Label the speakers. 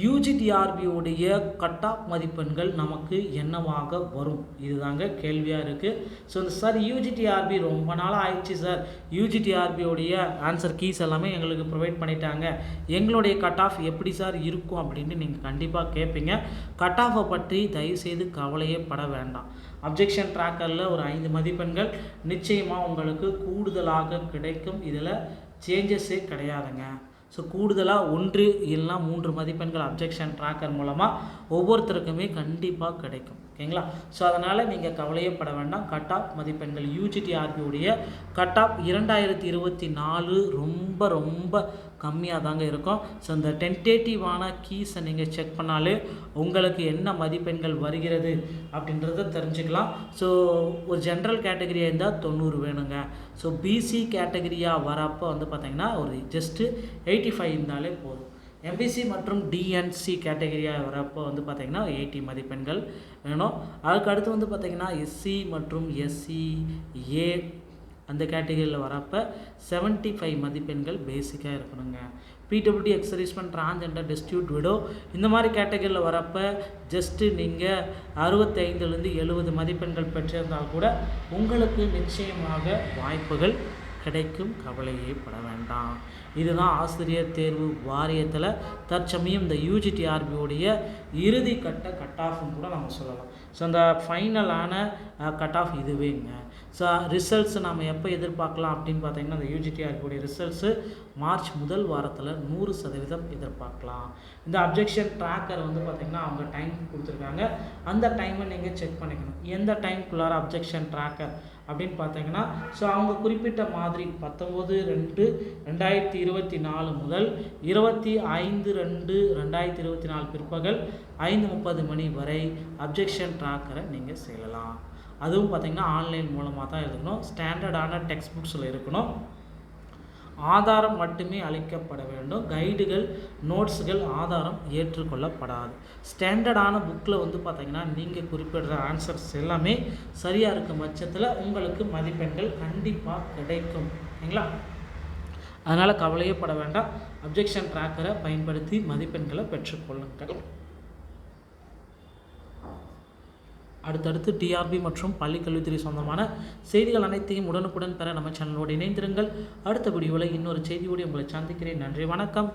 Speaker 1: யூஜிடிஆர்பியோடைய cut off மதிப்பெண்கள் நமக்கு என்னவாக வரும்? இதுதாங்க கேள்வியாக இருக்குது ஸோ இந்த சார் யூஜிடிஆர்பி ரொம்ப நாளாக ஆயிடுச்சு சார். யூஜிடிஆர்பியோடைய ஆன்சர் கீஸ் எல்லாமே எங்களுக்கு ப்ரொவைட் பண்ணிட்டாங்க. எங்களுடைய கட் ஆஃப் எப்படி சார் இருக்கும் அப்படின்னு நீங்கள் கண்டிப்பாக கேட்பீங்க கட் ஆஃபை பற்றி தயவுசெய்து கவலையே பட வேண்டாம். அப்ஜெக்ஷன் ட்ராக்கரில் ஒரு ஐந்து மதிப்பெண்கள் நிச்சயமாக உங்களுக்கு கூடுதலாக கிடைக்கும். இதில் சேஞ்சஸே கிடையாதுங்க. ஸோ கூடுதலாக ஒன்று இல்லைனா மூன்று மதிப்பெண்கள் அப்ஜெக்ஷன் ட்ராக்கர் மூலமாக ஒவ்வொருத்தருக்குமே கண்டிப்பாக கிடைக்கும். ஓகேங்களா? ஸோ அதனால் நீங்கள் கவலையே பட வேண்டாம். கட் ஆஃப் மதிப்பெண்கள் யூஜிடிஆர்பியுடைய கட் ஆஃப் இரண்டாயிரத்தி இருபத்தி நாலு ரொம்ப ரொம்ப கம்மியாக தாங்க இருக்கும். ஸோ இந்த டென்டேட்டிவான கீஸை நீங்கள் செக் பண்ணாலே உங்களுக்கு என்ன மதிப்பெண்கள் வருகிறது அப்படின்றத தெரிஞ்சுக்கலாம். ஸோ ஒரு ஜென்ரல் கேட்டகரியாக இருந்தால் தொண்ணூறு வேணுங்க. ஸோ பிசி கேட்டகரியாக வரப்போ வந்து பார்த்திங்கன்னா ஒரு ஜஸ்ட்டு எயிட்டி ஃபைவ் இருந்தாலே போதும். எம்பிசி மற்றும் டிஎன்சி கேட்டகரியாக வரப்போ வந்து பார்த்திங்கன்னா எயிட்டி மதிப்பெண்கள் வேணும். அதுக்கு அடுத்து வந்து பார்த்திங்கன்னா எஸ்சி மற்றும் எஸ்சி ஏ அந்த கேட்டகரியில் வரப்போ செவன்ட்டி ஃபைவ் மதிப்பெண்கள் பேசிக்காக இருக்கணுங்க. பிடபிள்யூடி எக்ஸரிஸ்மெண்ட் டிரான்ஜெண்டர் டிஸ்ட்யூட் விடோ இந்த மாதிரி கேட்டகரியில் வரப்போ ஜஸ்ட்டு நீங்கள் அறுபத்தைந்துலேருந்து எழுபது மதிப்பெண்கள் பெற்றிருந்தால் கூட உங்களுக்கு நிச்சயமாக வாய்ப்புகள் கிடைக்கும் கவலையே பட வேண்டாம். இதுதான் ஆசிரியர் தேர்வு வாரியத்தில் தற்சமயம் இந்த யூஜிடிஆர்பியோடைய இறுதி கட்ட கட் ஆஃப்னு கூட நம்ம சொல்லலாம். ஸோ அந்த ஃபைனலான கட் ஆஃப் இதுவேங்க. ஸோ ரிசல்ட்ஸ் நம்ம எப்போ எதிர்பார்க்கலாம் அப்படின்னு பார்த்தீங்கன்னா அந்த யூஜிடிஆர்பியோடைய ரிசல்ட்ஸு மார்ச் முதல் வாரத்தில் நூறு சதவீதம் எதிர்பார்க்கலாம். இந்த அப்ஜெக்ஷன் ட்ராக்கர் வந்து பார்த்திங்கன்னா அவங்க டைம் கொடுத்துருக்காங்க. அந்த டைமை நீங்கள் செக் பண்ணிக்கணும். எந்த டைம்குள்ளார அப்ஜெக்ஷன் ட்ராக்கர் அப்படின்னு பார்த்தீங்கன்னா ஸோ அவங்க குறிப்பிட்ட மாதிரி பத்தொம்போது ரெண்டு ரெண்டாயிரத்தி இருபத்தி நாலு முதல் இருபத்தி ஐந்து ரெண்டு ரெண்டாயிரத்தி இருபத்தி நாலு பிற்பகல் ஐந்து முப்பது மணி வரை அப்ஜெக்ஷன் ட்ராக்கரை நீங்கள் செய்யலாம். அதுவும் பார்த்திங்கன்னா ஆன்லைன் மூலமாக தான் எழுதணும். ஸ்டாண்டர்டான டெக்ஸ்ட் புக்ஸில் இருக்கணும். ஆதாரம் மட்டுமே அளிக்கப்பட வேண்டும். கைடுகள் நோட்ஸுகள் ஆதாரம் ஏற்றுக்கொள்ளப்படாது. ஸ்டாண்டர்டான புக்கில் வந்து பார்த்திங்கன்னா நீங்கள் குறிப்பிடுற ஆன்சர்ஸ் எல்லாமே சரியாக இருக்கும் பட்சத்தில் உங்களுக்கு மதிப்பெண்கள் கண்டிப்பாக கிடைக்கும். சரிங்களா? அதனால் கவலையப்பட வேண்டாம். அப்ஜெக்ஷன் ட்ராக்கரை பயன்படுத்தி மதிப்பெண்களை பெற்றுக்கொள்ளுங்கள். அடுத்தடுத்து டிஆர்பி மற்றும் பள்ளிக்கல்வித்துறை சொந்தமான செய்திகள் அனைத்தையும் உடனுக்குடன் பெற நம்ம சேனலோடு இணைந்திருங்கள். அடுத்த வீடியோவில் இன்னொரு செய்தியோடு உங்களை சந்திக்கிறேன். நன்றி வணக்கம்.